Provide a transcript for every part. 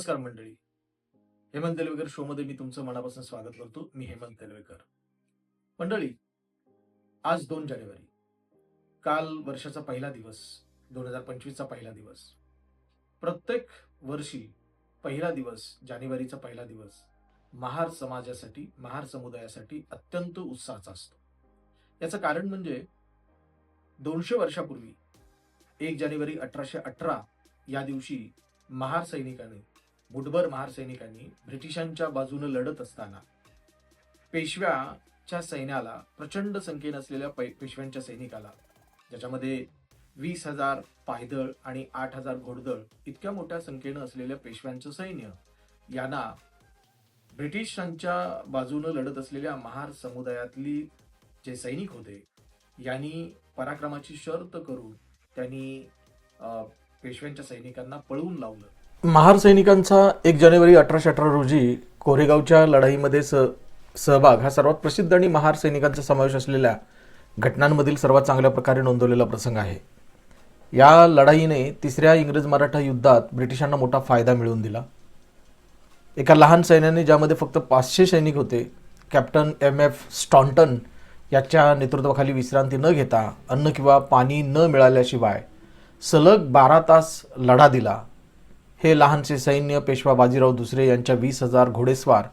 नमस्कार मंडळी. हेमंत तेलवेकर शो मध्ये मी तुमचं मनापासून स्वागत करतो. मी हेमंत तेलवेकर. मंडळी आज दोन जानेवारी. काल वर्षाचा पहिला दिवस दोन हजार पंचवीसचा पहिला दिवस. प्रत्येक वर्षी पहिला दिवस जानेवारीचा पहिला दिवस महार समाजासाठी महार समुदायासाठी अत्यंत उत्साहाचा असतो. याचं कारण म्हणजे दोनशे वर्षापूर्वी एक जानेवारी अठराशे अठरा या दिवशी महार सैनिकाने बुटभर महारसैनिकांनी ब्रिटिशांच्या बाजूने लढत असताना पेशव्याच्या सैन्याला प्रचंड संख्येने असलेल्या पै- पेशव्यांच्या सैनिकाला ज्याच्यामध्ये वीस हजार पायदळ आणि आठ हजार घोडदळ इतक्या मोठ्या संख्येनं असलेल्या पेशव्यांचं सैन्य यांना ब्रिटिशांच्या बाजूनं लढत असलेल्या महार समुदायातली जे सैनिक होते यांनी पराक्रमाची शर्त करून त्यांनी अं, पेशव्यांच्या सैनिकांना पळवून लावलं. महार सैनिकांचा एक जानेवारी अठराशे अठरा रोजी कोरेगावच्या लढाईमध्ये स सहभाग हा सर्वात प्रसिद्ध आणि महार सैनिकांचा समावेश असलेल्या घटनांमधील सर्वात चांगल्या प्रकारे नोंदवलेला प्रसंग आहे. या लढाईने तिसऱ्या इंग्रज मराठा युद्धात ब्रिटिशांना मोठा फायदा मिळवून दिला. एका लहान सैन्याने ज्यामध्ये फक्त पाचशे सैनिक होते कॅप्टन एम एफ स्टॉन्टन याच्या नेतृत्वाखाली विश्रांती न घेता अन्न किंवा पाणी न मिळाल्याशिवाय सलग बारा तास लढा दिला. हे लहानसे सैन्य पेशवा बाजीराव दुसरे यांच्या वीस हजार घोडेस्वार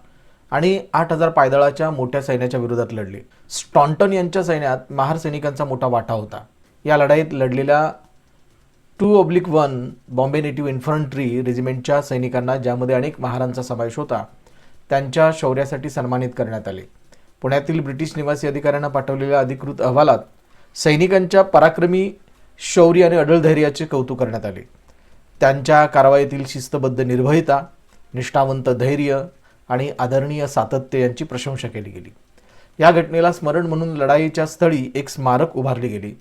आणि आठ हजार पायदळाच्या मोठ्या सैन्याच्या विरोधात लढले. स्टॉन्टन यांच्या सैन्यात महार सैनिकांचा मोठा वाटा होता. या लढाईत लढलेल्या two oblique one Bombay native infantry रेजिमेंटच्या सैनिकांना ज्यामध्ये अनेक महारांचा समावेश होता त्यांच्या शौर्यासाठी सन्मानित करण्यात आले. पुण्यातील ब्रिटिश निवासी अधिकाऱ्यांना पाठवलेल्या अधिकृत अहवालात सैनिकांच्या पराक्रमी शौर्य आणि अडल धैर्याचे कौतुक करण्यात आले. त्यांच्या कारवाईतील शिस्तबद्ध निर्भयता निष्ठावंत धैर्य आणि आदरणीय सातत्य यांची प्रशंसा केली गेली. या घटनेला स्मरण म्हणून लढाईच्या स्थळी एक स्मारक उभारली गेली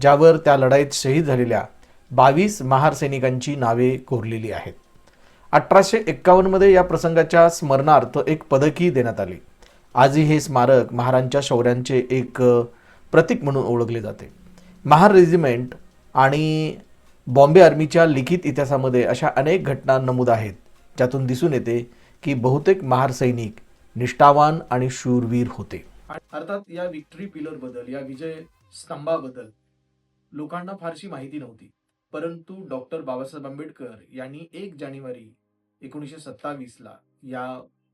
ज्यावर त्या लढाईत शहीद झालेल्या बावीस महार सैनिकांची नावे कोरलेली आहेत. अठराशे एक्कावन्नमध्ये या प्रसंगाच्या स्मरणार्थ एक पदकही देण्यात आले. आजही हे स्मारक महारांच्या शौर्यांचे एक प्रतीक म्हणून ओळखले जाते. महार रेजिमेंट आणि बॉम्बे आर्मीच्या लिखित इतिहासामध्ये अशा अनेक घटना नमूद आहेत ज्यातून दिसून येते की बहुतेक महार सैनिक निष्ठावान आणि शूरवीर होते. अर्थात या विक्टरी पिलरबद्दल या विजय स्तंभाबद्दल लोकांना फारशी माहिती नव्हती. परंतु डॉक्टर बाबासाहेब आंबेडकर यांनी एक जानेवारी एकोणीसशे सत्तावीसला या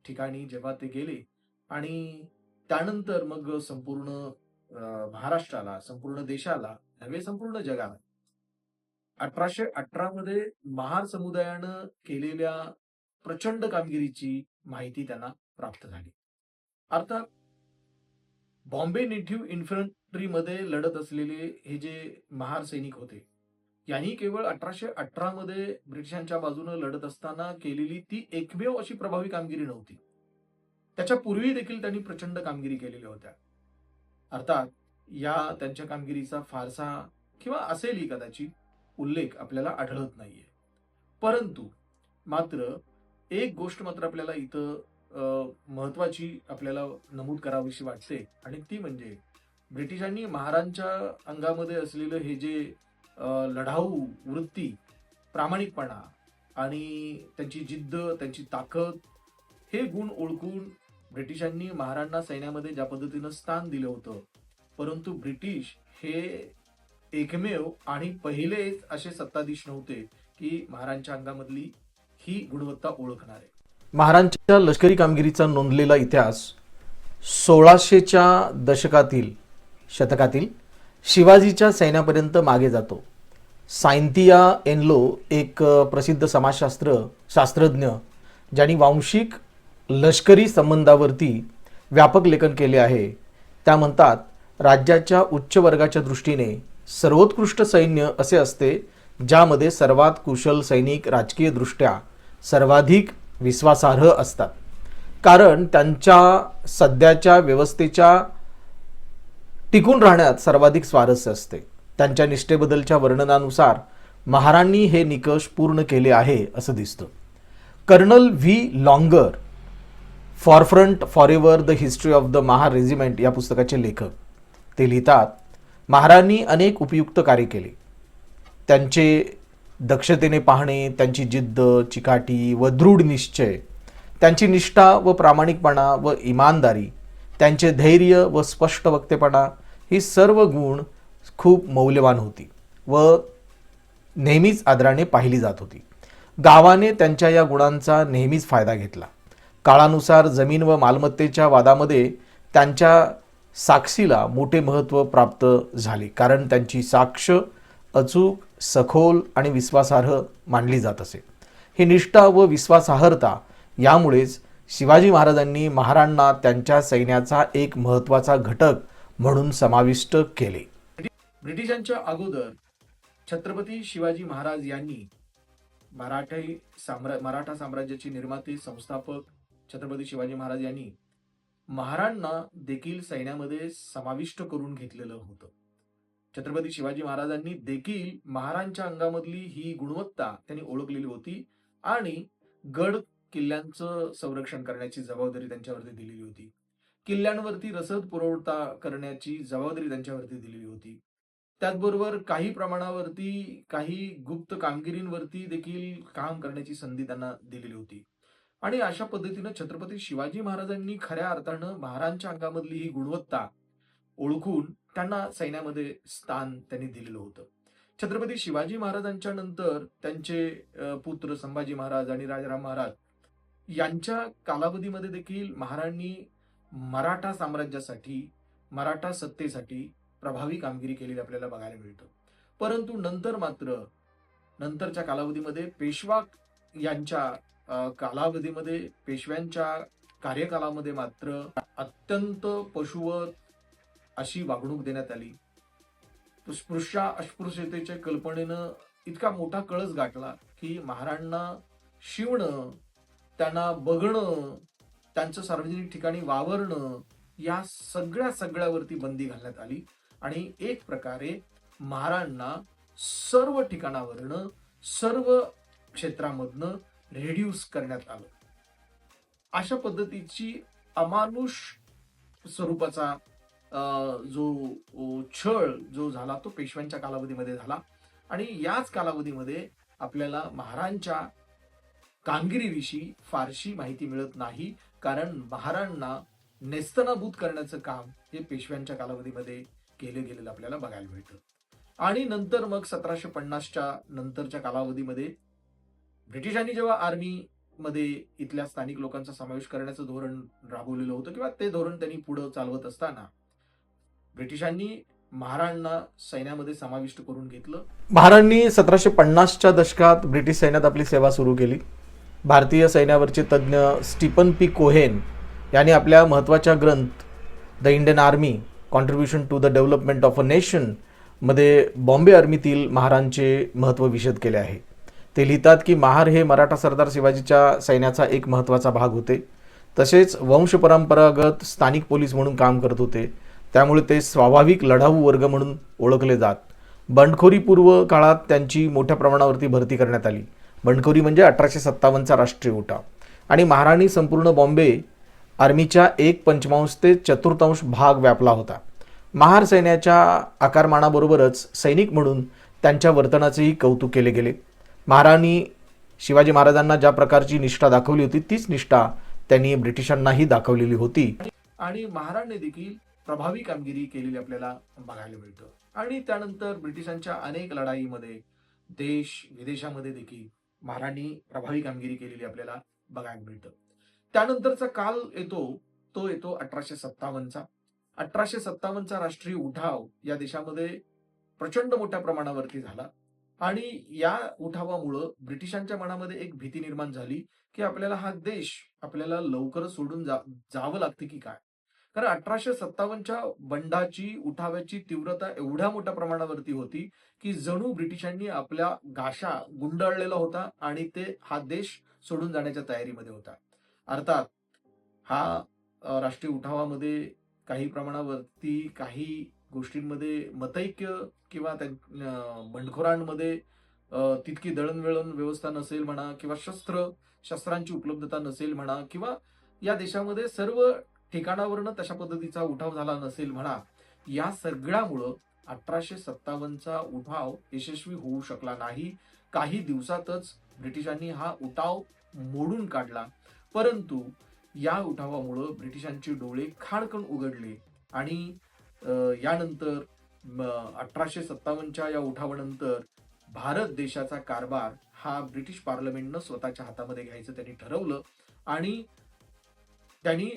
ठिकाणी जेव्हा ते गेले आणि त्यानंतर मग संपूर्ण महाराष्ट्राला संपूर्ण देशाला नव्हे संपूर्ण जगाला अठराशे अठरा मध्ये महार समुदायानं केलेल्या प्रचंड कामगिरीची माहिती त्यांना प्राप्त झाली. अर्थात बॉम्बे नेटिव्ह इन्फंट्री मध्ये लढत असलेले हे जे महार सैनिक होते यांनी केवळ अठराशे अठरा मध्ये ब्रिटिशांच्या बाजूने लढत असताना केलेली ती एकमेव अशी प्रभावी कामगिरी नव्हती. त्याच्या पूर्वी देखील त्यांनी प्रचंड कामगिरी केलेल्या होत्या. अर्थात या त्यांच्या कामगिरीचा फारसा किंवा असेलही कदाचित उल्लेख आपल्याला आढळत नाहीये. परंतु मात्र एक गोष्ट मात्र आपल्याला इथं महत्वाची आपल्याला नमूद करावीशी वाटते आणि ती म्हणजे ब्रिटिशांनी महारांच्या अंगामध्ये असलेलं हे जे लढाऊ वृत्ती प्रामाणिकपणा आणि त्यांची जिद्द त्यांची ताकद हे गुण ओळखून ब्रिटिशांनी महारांना सैन्यामध्ये ज्या पद्धतीनं स्थान दिलं होतं परंतु ब्रिटिश हे एकमेव आणि पहिलेच असे सत्ताधीश नव्हते की महाराजांच्या अंगामधली ही गुणवत्ता ओळखणारे. महाराजांच्या लष्करी कामगिरीचा नोंदलेला इतिहास सोळाशेच्या दशकातील शतकातील शिवाजीच्या सैन्यापर्यंत मागे जातो. सायंतिया एनलो एक प्रसिद्ध समाजशास्त्र शास्त्रज्ञ ज्यांनी वांशिक लष्करी संबंधावरती व्यापक लेखन केले आहे. त्या म्हणतात राज्याच्या उच्च वर्गाच्या दृष्टीने सर्वोत्कृष्ट सैन्य असे असते ज्यामध्ये सर्वात कुशल सैनिक राजकीयदृष्ट्या सर्वाधिक विश्वासार्ह असतात. कारण त्यांच्या सध्याच्या व्यवस्थेच्या टिकून राहण्यात सर्वाधिक स्वारस्य असते. त्यांच्या निष्ठेबद्दलच्या वर्णनानुसार महारांनी हे निकष पूर्ण केले आहे असं दिसतं. Colonel V. Longer forefront for ever the history of the Mahar regiment या पुस्तकाचे लेखक. ते लिहितात महारांनी अनेक उपयुक्त कार्य केले. त्यांचे दक्षतेने पाहणे त्यांची जिद्द चिकाटी व दृढ निश्चय त्यांची निष्ठा व प्रामाणिकपणा व इमानदारी त्यांचे धैर्य व स्पष्ट वक्तेपणा ही सर्व गुण खूप मौल्यवान होती व नेहमीच आदराने पाहिली जात होती. गावाने त्यांच्या या गुणांचा नेहमीच फायदा घेतला. काळानुसार जमीन व मालमत्तेच्या वादामध्ये त्यांच्या साक्षीला मोठे महत्त्व प्राप्त झाले कारण त्यांची साक्ष अचूक सखोल आणि विश्वासार्ह मानली जात असे. ही निष्ठा व विश्वासार्हता यामुळेच शिवाजी महाराजांनी महाराणांना त्यांच्या सैन्याचा एक महत्त्वाचा घटक म्हणून समाविष्ट केले. ब्रिटिशांच्या अगोदर छत्रपती शिवाजी महाराज यांनी मराठी साम्रा मराठा साम्राज्याची निर्माते संस्थापक छत्रपती शिवाजी महाराज यांनी महाराणांना देखील सैन्यामध्ये समाविष्ट करून घेतलेलं होतं. छत्रपती शिवाजी महाराजांनी देखील महारांच्या अंगामधली ही गुणवत्ता त्यांनी ओळखलेली होती आणि गड किल्ल्यांचं संरक्षण करण्याची जबाबदारी त्यांच्यावरती दिलेली होती. किल्ल्यांवरती रसद पुरवठा करण्याची जबाबदारी त्यांच्यावरती दिलेली होती. त्याचबरोबर काही प्रमाणावरती काही गुप्त कामगिरींवरती देखील काम करण्याची संधी त्यांना दिलेली होती. आणि अशा पद्धतीनं छत्रपती शिवाजी महाराजांनी खऱ्या अर्थानं महाराजांच्या अंगामधली ही गुणवत्ता ओळखून त्यांना सैन्यामध्ये स्थान त्यांनी दिलेलं होतं. छत्रपती शिवाजी महाराजांच्या नंतर त्यांचे पुत्र संभाजी महाराज आणि राजाराम महाराज यांच्या कालावधीमध्ये देखील महाराजांनी मराठा साम्राज्यासाठी मराठा सत्तेसाठी प्रभावी कामगिरी केलेली आपल्याला बघायला मिळतं. परंतु नंतर मात्र नंतरच्या कालावधीमध्ये पेशवा यांच्या कालावधीमध्ये पेशव्यांच्या कार्यकालामध्ये मात्र अत्यंत पशुवत अशी वागणूक देण्यात आली. तो स्पृश्या अस्पृश्यतेच्या कल्पनेनं इतका मोठा कळस गाठला की महाराणांना शिवणं त्यांना बघणं त्यांचं सार्वजनिक ठिकाणी वावरणं या सगळ्या सगळ्यावरती बंदी घालण्यात आली आणि एक प्रकारे महाराणांना सर्व ठिकाणावरनं सर्व क्षेत्रामधनं रेड्यूस करण्यात आलं. अशा पद्धतीची अमानुष स्वरूपाचा अं, जो छळ जो झाला तो पेशव्यांच्या कालावधीमध्ये झाला. आणि याच कालावधीमध्ये आपल्याला महारांच्या कामगिरीविषयी फारशी माहिती मिळत नाही. कारण महारांना नेस्तनाभूत करण्याचं काम हे पेशव्यांच्या कालावधीमध्ये केलं गेलेलं आपल्याला बघायला मिळतं. आणि नंतर मग सतराशे पन्नासच्या नंतरच्या कालावधीमध्ये ब्रिटिशांनी जेव्हा आर्मीमध्ये इथल्या स्थानिक लोकांचा समावेश करण्याचं धोरण राबवलेलं होतं किंवा ते धोरण त्यांनी पुढं चालवत असताना ब्रिटिशांनी महाराणांना सैन्यामध्ये समाविष्ट करून घेतलं. महाराजांनी सतराशे पन्नासच्या दशकात ब्रिटिश सैन्यात आपली सेवा सुरू केली. भारतीय सैन्यावरचे तज्ज्ञ स्टीफन पी. कोहेन यांनी आपल्या महत्त्वाच्या ग्रंथ the Indian army contribution to the development of a नेशनमध्ये Bombay आर्मीतील महारांचे महत्त्व विशद केले आहे. ते लिहितात की महार हे मराठा सरदार शिवाजीच्या सैन्याचा एक महत्त्वाचा भाग होते. तसेच वंशपरंपरागत स्थानिक पोलीस म्हणून काम करत होते. त्यामुळे ते स्वाभाविक लढाऊ वर्ग म्हणून ओळखले जात. बंडखोरीपूर्व काळात त्यांची मोठ्या प्रमाणावरती भरती करण्यात आली. बंडखोरी म्हणजे अठराशे सत्तावन्नचा राष्ट्रीय उठाव. आणि महाराणी संपूर्ण बॉम्बे आर्मीच्या एक पंचमांश ते चतुर्थांश भाग व्यापला होता. महार सैन्याच्या आकारमानाबरोबरच सैनिक म्हणून त्यांच्या वर्तनाचेही कौतुक केले गेले. महाराणी शिवाजी महाराजांना ज्या प्रकारची निष्ठा दाखवली होती तीच निष्ठा त्यांनी ब्रिटिशांनाही दाखवलेली होती. आणि महाराणने देखील प्रभावी कामगिरी केलेली आपल्याला बघायला मिळतं. आणि त्यानंतर ब्रिटिशांच्या अनेक लढाईमध्ये देश विदेशामध्ये देखील महाराणी प्रभावी कामगिरी केलेली आपल्याला बघायला मिळतं. त्यानंतरचा काल येतो तो येतो अठराशे सत्तावन्नचा. अठराशे सत्तावन्नचा राष्ट्रीय उठाव या देशामध्ये प्रचंड मोठ्या प्रमाणावरती झाला. आणि या उठावामुळं ब्रिटिशांच्या मनामध्ये एक भीती निर्माण झाली की आपल्याला हा देश आपल्याला लवकरच सोडून जा जावं लागते की काय? कारण अठराशे सत्तावन्नच्या बंडाची उठाव्याची तीव्रता एवढ्या मोठ्या प्रमाणावरती होती की जणू ब्रिटिशांनी आपल्या गाशा गुंडाळलेला होता आणि ते हा देश सोडून जाण्याच्या तयारीमध्ये होता. अर्थात हा राष्ट्रीय उठावामध्ये काही प्रमाणावरती काही गोष्टींमध्ये मतैक्य किंवा त्या बंडखोरांमध्ये तितकी दळणवळण व्यवस्था नसेल म्हणा किंवा शस्त्र शस्त्रांची उपलब्धता नसेल म्हणा किंवा या देशामध्ये सर्व ठिकाणावरनं तशा पद्धतीचा उठाव झाला नसेल म्हणा या सगळ्यामुळं अठराशे सत्तावन्नचा उठाव यशस्वी होऊ शकला नाही. काही दिवसातच ब्रिटिशांनी हा उठाव मोडून काढला. परंतु या उठावामुळं ब्रिटिशांचे डोळे खाडकन उघडले आणि यानंतर अठराशे सत्तावन्नच्या या उठावानंतर भारत देशाचा कारभार हा ब्रिटिश पार्लमेंटनं स्वतःच्या हातामध्ये घ्यायचं त्यांनी ठरवलं आणि त्यांनी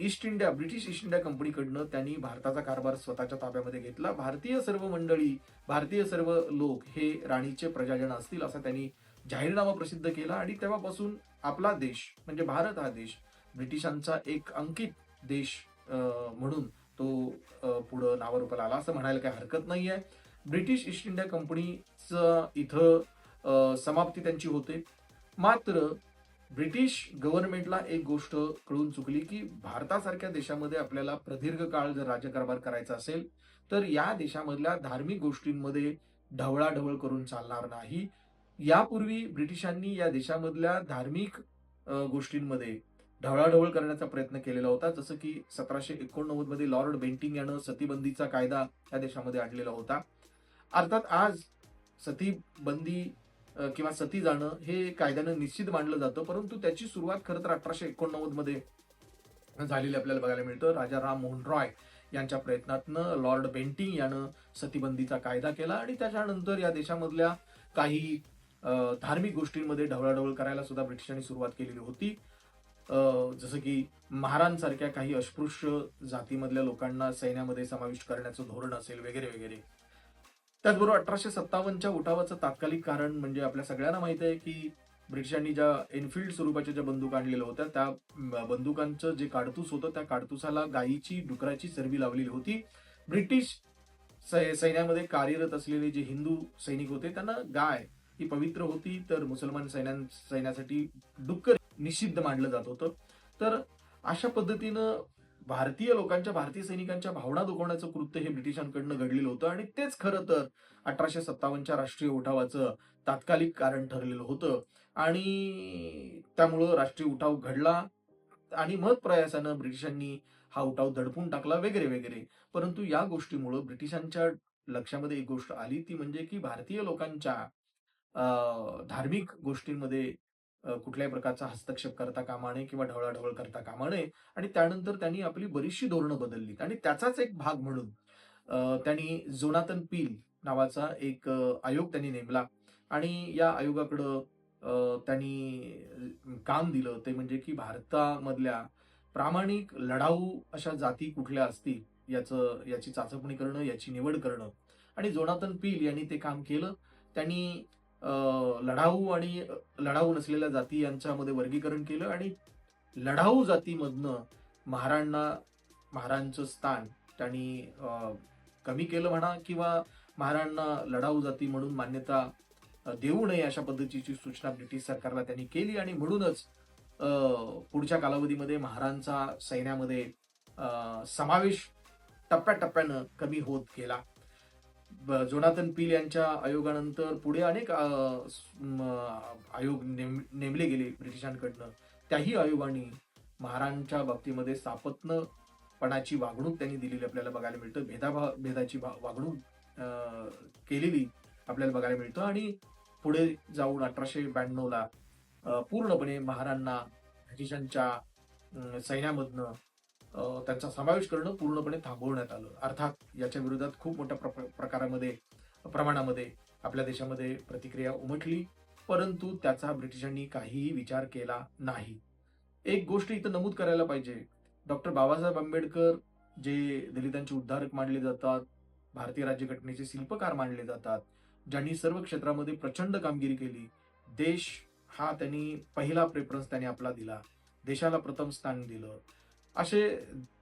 East India British East India कंपनीकडनं त्यांनी भारताचा कारभार स्वतःच्या ताब्यामध्ये घेतला. भारतीय सर्व मंडळी भारतीय सर्व लोक हे राणीचे प्रजाजन असतील असा त्यांनी जाहीरनामा प्रसिद्ध केला आणि तेव्हापासून आपला देश म्हणजे भारत हा देश ब्रिटिशांचा एक अंकित देश अं, म्हणून तो पुढं नावारूपाला आला असं म्हणायला काही हरकत नाहीये. ब्रिटिश ईस्ट इंडिया कंपनीचं इथं समाप्ती त्यांची होते. मात्र ब्रिटिश गव्हर्नमेंटला एक गोष्ट कळून चुकली की भारतासारख्या देशामध्ये आपल्याला प्रदीर्घ काळ जर राज्यकारभार करायचा असेल तर या देशामधल्या धार्मिक गोष्टींमध्ये ढवळाढवळ करून चालणार नाही. यापूर्वी ब्रिटिशांनी या देशामधल्या धार्मिक गोष्टींमध्ये ढवळाढवळ करण्याचा प्रयत्न केलेला होता जसं की सतराशे एकोणनव्वदमध्ये लॉर्ड बेंटिंग यानं सतीबंदीचा कायदा या देशामध्ये आणलेला होता. अर्थात आज सतीबंदी किंवा सती जाणं हे कायद्यानं निश्चित मानलं जातं परंतु त्याची सुरुवात खरं तर अठराशे एकोणनव्वदमध्ये झालेली आपल्याला बघायला मिळतं. राजा राम मोहन रॉय यांच्या प्रयत्नातनं लॉर्ड बेंटिंग यानं सतीबंदीचा कायदा केला आणि त्याच्यानंतर या देशामधल्या काही धार्मिक गोष्टींमध्ये ढवळाढवळ करायला सुद्धा ब्रिटिशांनी सुरुवात केलेली होती. जसं की महारांसारख्या काही अस्पृश्य जातीमधल्या लोकांना सैन्यामध्ये समाविष्ट करण्याचं धोरण असेल वगैरे वगैरे. त्याचबरोबर अठराशे सत्तावन्नच्या उठावाचं तात्कालिक कारण म्हणजे आपल्या सगळ्यांना माहीत आहे की ब्रिटिशांनी ज्या एनफिल्ड स्वरूपाच्या ज्या बंदूक आणलेल्या होत्या त्या बंदुकांचं जे काडतूस होतं त्या काडतुसाला गायीची डुकराची चरबी लावलेली होती. ब्रिटिश सै- सैन्यामध्ये कार्यरत असलेले जे हिंदू सैनिक होते त्यांना गाय ही पवित्र होती तर मुसलमान सैन्या सैन्यासाठी डुक्कर निषिद्ध मानलं जात होतं. तर अशा पद्धतीनं भारतीय लोकांच्या भारतीय सैनिकांच्या भावना दुखवण्याचं कृत्य हे ब्रिटिशांकडनं घडलेलं होतं आणि तेच खरं तर अठराशे सत्तावन्नच्या राष्ट्रीय उठावाचं तात्कालिक कारण ठरलेलं होतं. आणि त्यामुळं राष्ट्रीय उठाव घडला आणि मत प्रयासानं ब्रिटिशांनी हा उठाव दडपून टाकला वगैरे वगैरे. परंतु या गोष्टीमुळं ब्रिटिशांच्या लक्षामध्ये एक गोष्ट आली ती म्हणजे की भारतीय लोकांच्या धार्मिक गोष्टींमध्ये कुठल्याही प्रकारचा हस्तक्षेप करता कामा नये किंवा ढवळाढवळ करता कामा नये. आणि त्यानंतर त्यांनी आपली बरीचशी धोरणं बदलली आणि त्याचाच एक भाग म्हणून त्यांनी जोनातन पील नावाचा एक आयोग त्यांनी नेमला. आणि या आयोगाकडं त्यांनी काम दिलं. ते म्हणजे की भारतामधल्या प्रामाणिक लढाऊ अशा जाती कुठल्या असतील याचं याची चाचपणी करणं याची निवड करणं. आणि जोनातन पील यांनी ते काम केलं. त्यांनी लढाऊ आणि लढाऊ नसलेल्या जाती यांच्यामध्ये वर्गीकरण केलं आणि लढाऊ जातीमधनं महाराणांना महारांचं स्थान त्यांनी कमी केलं म्हणा किंवा महारांना लढाऊ जाती म्हणून मान्यता देऊ नये अशा पद्धतीची सूचना ब्रिटिश सरकारला त्यांनी केली आणि म्हणूनच पुढच्या कालावधीमध्ये महारांचा सैन्यामध्ये समावेश टप्प्याटप्प्यानं कमी होत गेला. जोनाथन पील यांच्या आयोगानंतर पुढे अनेक आयोग नेम नेमले गेले ब्रिटिशांकडनं. त्याही आयोगाने महाराजांच्या बाबतीमध्ये सापत्नपणाची वागणूक त्यांनी दिलेली आपल्याला बघायला मिळतं. भेदाभा भेदाची वागणूक केलेली आपल्याला बघायला मिळतं आणि पुढे जाऊन अठराशे ब्याण्णवला पूर्णपणे महारांना ब्रिटिशांच्या सैन्यामधनं त्यांचा समावेश करणं पूर्णपणे थांबवण्यात आलं. अर्थात याच्या विरोधात खूप मोठ्या प्र- प्रकारामध्ये प्रमाणामध्ये आपल्या देशामध्ये प्रतिक्रिया उमटली परंतु त्याचा ब्रिटिशांनी काहीही विचार केला नाही. एक गोष्ट इथं नमूद करायला पाहिजे. डॉक्टर बाबासाहेब आंबेडकर जे दलितांचे उद्धारक मानले जातात भारतीय राज्यघटनेचे शिल्पकार मानले जातात ज्यांनी सर्व क्षेत्रामध्ये प्रचंड कामगिरी केली देश हा त्यांनी पहिला प्रेफरन्स त्यांनी आपला दिला. देशाला प्रथम स्थान दिलं. असे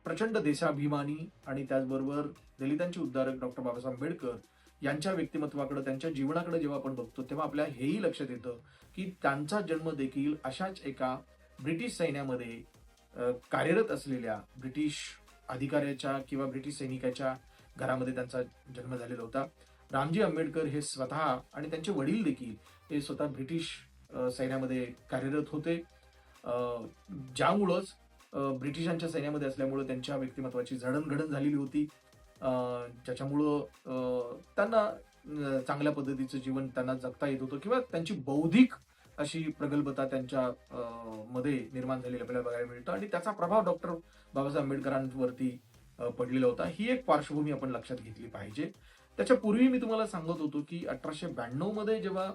प्रचंड देशाभिमानी आणि त्याचबरोबर दलितांचे उद्धारक डॉक्टर बाबासाहेब आंबेडकर यांच्या व्यक्तिमत्वाकडे त्यांच्या जीवनाकडे जेव्हा आपण बघतो तेव्हा आपल्या हेही लक्षात येतं की त्यांचा जन्म देखील अशाच एका ब्रिटिश सैन्यामध्ये कार्यरत असलेल्या ब्रिटिश अधिकाऱ्याच्या किंवा ब्रिटिश सैनिकाच्या घरामध्ये त्यांचा जन्म झालेला होता. रामजी आंबेडकर हे स्वतः आणि त्यांचे वडील देखील हे स्वतः ब्रिटिश सैन्यामध्ये कार्यरत होते. ज्यामुळंच ब्रिटिशांच्या सैन्यामध्ये असल्यामुळं त्यांच्या व्यक्तिमत्वाची जडणघडण झालेली होती. ज्याच्यामुळं त्यांना चांगल्या पद्धतीचं जीवन त्यांना जगता येत होतं किंवा त्यांची बौद्धिक अशी प्रगल्भता त्यांच्या मध्ये निर्माण झालेली आपल्याला बघायला मिळतं. आणि त्याचा प्रभाव डॉक्टर बाबासाहेब आंबेडकरांवरती पडलेला होता. ही एक पार्श्वभूमी आपण लक्षात घेतली पाहिजे. त्याच्यापूर्वी मी तुम्हाला सांगत होतो की अठराशे ब्याण्णवमध्ये जेव्हा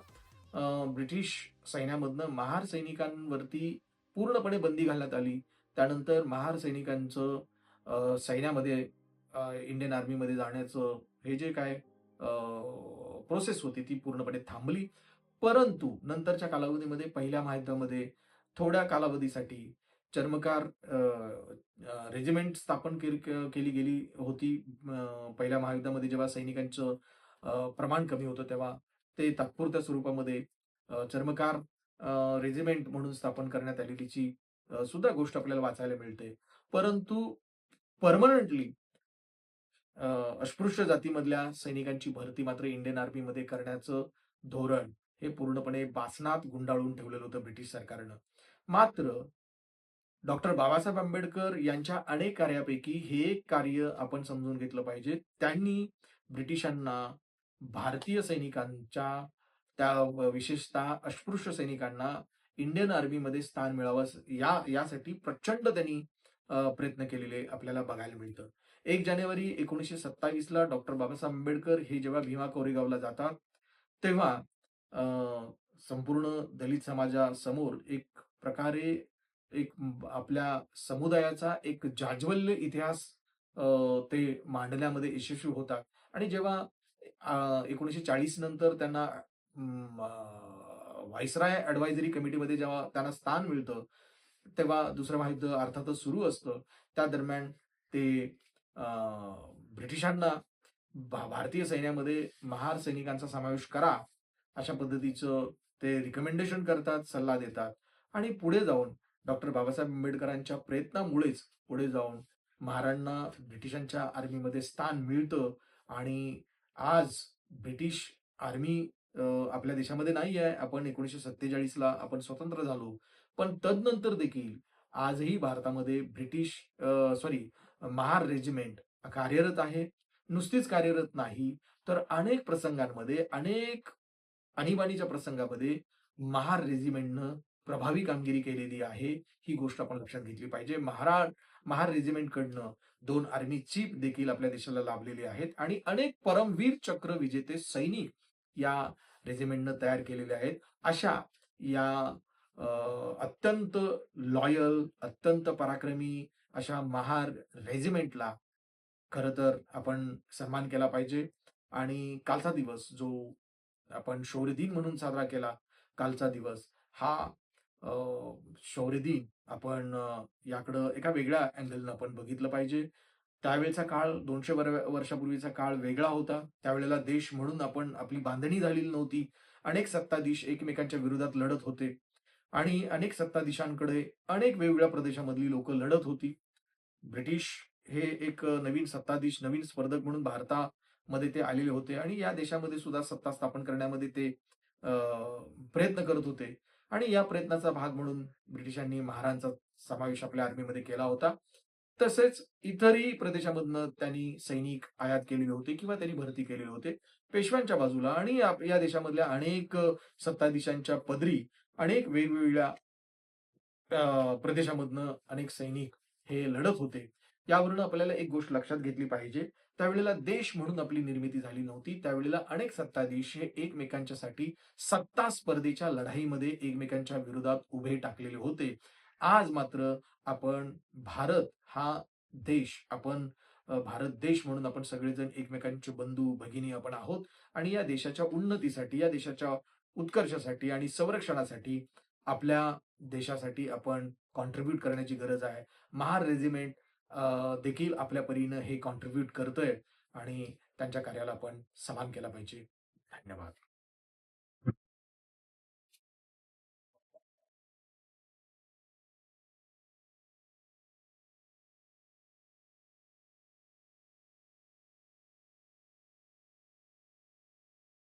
ब्रिटिश सैन्यामधनं महार सैनिकांवरती पूर्णपणे बंदी घालण्यात आली त्यानंतर महार सैनिकांचं सैन्यामध्ये इंडियन आर्मीमध्ये जाण्याचं हे जे काय प्रोसेस होती ती पूर्णपणे थांबली. परंतु नंतरच्या कालावधीमध्ये पहिल्या महायुद्धामध्ये थोड्या कालावधीसाठी चर्मकार रेजिमेंट स्थापन केली गेली होती. पहिल्या महायुद्धामध्ये जेव्हा सैनिकांचं प्रमाण कमी होतं तेव्हा ते तात्पुरत्या स्वरूपामध्ये चर्मकार रेजिमेंट म्हणून स्थापन करण्यात आलेलीची जी सुद्धा गोष्ट आपल्याला वाचायला मिळते. परंतु परमनंटली अस्पृश्य जातीमधल्या सैनिकांची भरती मात्र इंडियन आर्मीमध्ये करण्याचं धोरण हे पूर्णपणे बासनात गुंडाळून ठेवलेलं होतं ब्रिटिश सरकारनं. मात्र डॉक्टर बाबासाहेब आंबेडकर यांच्या अनेक कार्यापैकी हे एक कार्य आपण समजून घेतलं पाहिजे. त्यांनी ब्रिटिशांना भारतीय सैनिकांच्या त्या विशेषतः अस्पृश्य सैनिकांना इंडियन आर्मीमध्ये स्थान मिळावं या यासाठी प्रचंड त्यांनी प्रयत्न केलेले आपल्याला बघायला मिळतं. एक जानेवारी एकोणीसशे सत्तावीस ला डॉक्टर बाबासाहेब आंबेडकर हे जेव्हा भीमा कोरेगावला जातात तेव्हा संपूर्ण दलित समाजासमोर एक प्रकारे एक आपल्या समुदायाचा एक जाज्वल्य इतिहास ते मांडण्यामध्ये यशस्वी होतात. आणि जेव्हा एकोणीसशे चाळीस नंतर त्यांना व्हायसराय ऍडवायझरी कमिटीमध्ये जेव्हा त्यांना स्थान मिळतं तेव्हा दुसरं महायुद्ध अर्थातच सुरू असतं. त्या दरम्यान ते ब्रिटिशांना भा- भारतीय सैन्यामध्ये महार सैनिकांचा समावेश करा अशा पद्धतीचं ते रिकमेंडेशन करतात सल्ला देतात. आणि पुढे जाऊन डॉक्टर बाबासाहेब आंबेडकरांच्या प्रयत्नामुळेच पुढे जाऊन महारांना ब्रिटिशांच्या आर्मीमध्ये स्थान मिळतं. आणि आज ब्रिटिश आर्मी आपल्या देशामध्ये नाही आहे. आपण एकोणीसशे सत्तेचाळीसला आपण स्वतंत्र झालो. पण तदनंतर देखील आजही भारतामध्ये ब्रिटिश सॉरी महार रेजिमेंट कार्यरत आहे. नुसतीच कार्यरत नाही. तर अनेक प्रसंगांमध्ये अनेक आणीबाणीच्या प्रसंगामध्ये महार रेजिमेंटनं प्रभावी कामगिरी केलेली आहे. ही गोष्ट आपण लक्षात घेतली पाहिजे. महारा महार रेजिमेंटकडनं दोन आर्मी चीफ देखील आपल्या देशाला लाभलेले आहेत. आणि अनेक परमवीर चक्र विजेते सैनिक या रेजिमेंटनं तयार केलेल्या आहेत. अशा या अत्यंत लॉयल अत्यंत पराक्रमी अशा महार रेजिमेंटला खर तर आपण सन्मान केला पाहिजे. आणि कालचा दिवस जो आपण शौर्य दिन म्हणून साजरा केला कालचा दिवस हा शौर्य दिन आपण याकडं एका वेगळ्या अँगलनं आपण बघितलं पाहिजे. त्यावेळेचा काळ दोनशे वर्षापूर्वीचा काळ वेगळा होता. त्यावेळेला देश म्हणून आपण आपली बांधणी झालेली नव्हती. अनेक सत्ताधीश एकमेकांच्या विरोधात लढत होते. आणि अनेक सत्ताधीशांकडे अनेक वेगवेगळ्या प्रदेशामधली लोक लढत होती. ब्रिटिश हे एक नवीन सत्ताधीश नवीन स्पर्धक म्हणून भारतामध्ये ते आलेले होते. आणि या देशामध्ये सुद्धा सत्ता स्थापन करण्यामध्ये ते प्रयत्न करत होते. आणि या प्रयत्नाचा भाग म्हणून ब्रिटिशांनी महारांचा समावेश आपल्या आर्मीमध्ये केला होता. तसेच इतरही प्रदेशामधनं त्यांनी सैनिक आयात केलेले होते किंवा त्यांनी भरती केलेले होते पेशव्यांच्या बाजूला. आणि या देशामधल्या अनेक सत्ताधीशांच्या पदरी अनेक वेगवेगळ्या प्रदेशामधनं अनेक सैनिक हे लढत होते. यावरून आपल्याला एक गोष्ट लक्षात घेतली पाहिजे. त्यावेळेला देश म्हणून आपली निर्मिती झाली नव्हती. त्यावेळेला अनेक सत्ताधीश हे एकमेकांच्यासाठी सत्ता स्पर्धेच्या लढाईमध्ये एकमेकांच्या विरोधात उभे टाकलेले होते. आज मात्र आपण भारत हा देश आपण भारत देश म्हणून आपण सगळेजण एकमेकांचे बंधू भगिनी आपण आहोत आणि या देशाच्या उन्नतीसाठी या देशाच्या उत्कर्षासाठी आणि संरक्षणासाठी आपल्या देशासाठी आपण कॉन्ट्रीब्यूट करण्याची गरज आहे. महार रेजिमेंट देखील आपल्या परीनं हे कॉन्ट्रीब्यूट करतोय आणि त्यांच्या कार्याला आपण समान केला पाहिजे. धन्यवाद.